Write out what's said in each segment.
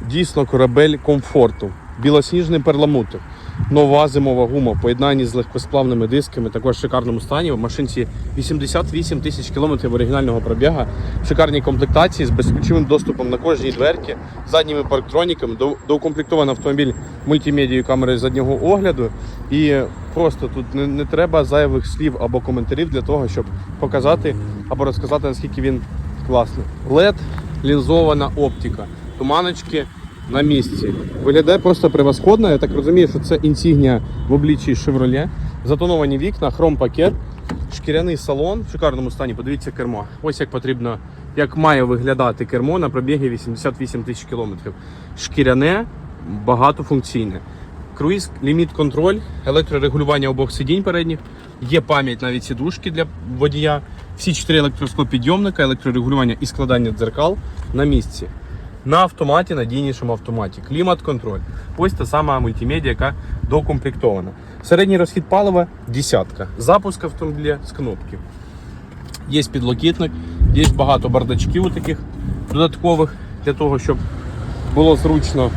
Дійсно корабель комфорту. Білосніжний перламутр. Нова зимова гума в поєднанні з легкосплавними дисками, також в шикарному стані. В машинці 88 тисяч кілометрів оригінального пробіга, в шикарній комплектації з безключовим доступом на кожній дверці, задніми парктроніками, доукомплектований автомобіль мультимедією камерою заднього огляду. І просто тут не, не треба зайвих слів або коментарів для того, щоб показати або розказати, наскільки він класний. LED, лінзована оптика, туманочки на місці. Виглядає просто превосходно. Я так розумію, що це інсігнія в обличчі Chevrolet. Затоновані вікна, хром-пакет, шкіряний салон в шикарному стані. Подивіться кермо. Ось як потрібно, як має виглядати кермо на пробігі 88 тисяч кілометрів. Шкіряне, багатофункційне. Круїз, ліміт контроль, електрорегулювання обох сидінь передніх, є пам'ять навіть сідушки для водія, всі чотири електроскопідйомника, електрорегулювання і складання дзеркал на місці. На автоматі, надійнішому автоматі. Клімат-контроль. Ось та сама мультимедіа, яка докомплектована. Середній розхід палива десятка. Запуск автомобіля з кнопки. Є підлокітник, є багато бардачків таких додаткових для того, щоб було зручно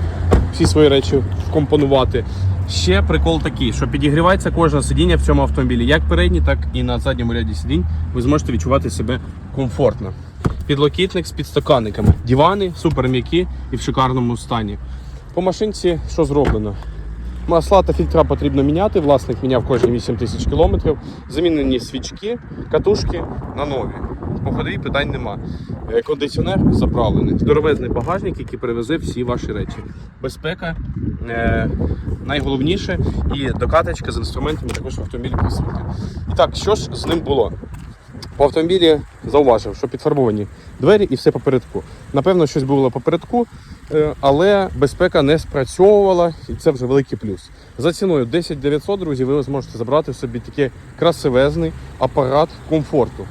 всі свої речі вкомпонувати. Ще прикол такий, що підігрівається кожне сидіння в цьому автомобілі, як передній, так і на задньому ряді сидінь. Ви зможете відчувати себе комфортно. Підлокітник з підстаканниками. Дивани супер м'які і в шикарному стані. По машинці що зроблено? Масла та фільтра потрібно міняти. Власник міняв кожні 8 тисяч кілометрів. Замінені свічки, катушки на нові. По ходові питань нема. Е, Кондиціонер заправлений. Здоровезний багажник, який перевезе всі ваші речі. Безпека е, найголовніше і докаточка з інструментами також в автомобілі. І так, що ж з ним було? По автомобілі зауважив, що підфарбовані двері і все попередку. Напевно, щось було попередку, е, але безпека не спрацьовувала, і це вже великий плюс. За ціною 10 900, друзі, ви зможете забрати собі такий красивезний апарат комфорту.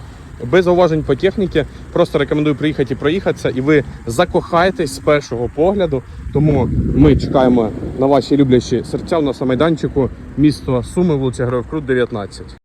Без зауважень по техніці, просто рекомендую приїхати і проїхатися, і ви закохаєтесь з першого погляду. Тому ми чекаємо на ваші люблячі серця у нас на майданчику місто Суми, вулиця Героїв Крут, 19.